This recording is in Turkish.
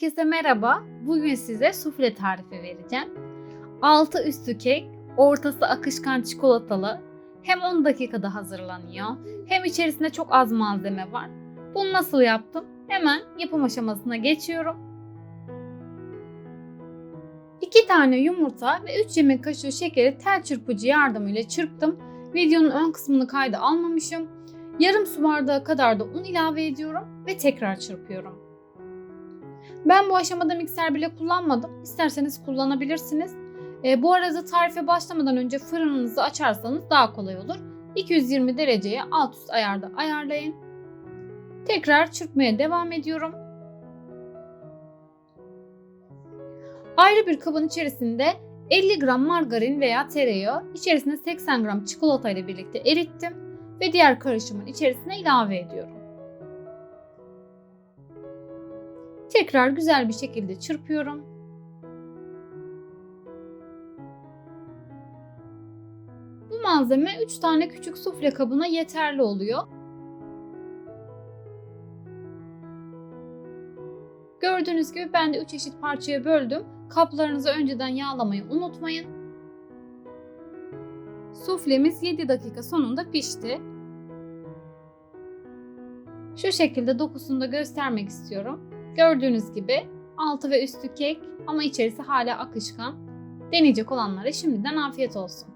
Herkese merhaba. Bugün size sufle tarifi vereceğim. Altı üstü kek, ortası akışkan çikolatalı. Hem 10 dakikada hazırlanıyor, hem içerisinde çok az malzeme var. Bunu nasıl yaptım? Hemen yapım aşamasına geçiyorum. 2 tane yumurta ve 3 yemek kaşığı şekeri tel çırpıcı yardımıyla çırptım. Videonun ön kısmını kayda almamışım. Yarım su bardağı kadar da un ilave ediyorum ve tekrar çırpıyorum. Ben bu aşamada mikser bile kullanmadım. İsterseniz kullanabilirsiniz. E, bu arada tarife başlamadan önce fırınınızı açarsanız daha kolay olur. 220 dereceye alt üst ayarda ayarlayın. Tekrar çırpmaya devam ediyorum. Ayrı bir kabın içerisinde 50 gram margarin veya tereyağı, içerisine 80 gram çikolata ile birlikte erittim ve diğer karışımın içerisine ilave ediyorum. Tekrar güzel bir şekilde çırpıyorum. Bu malzeme 3 tane küçük sufle kabına yeterli oluyor. Gördüğünüz gibi ben de 3 eşit parçaya böldüm. Kaplarınızı önceden yağlamayı unutmayın. Suflemiz 7 dakika sonunda pişti. Şu şekilde dokusunu da göstermek istiyorum. Gördüğünüz gibi altı ve üstü kek ama içerisi hala akışkan. Deneyecek olanlara şimdiden afiyet olsun.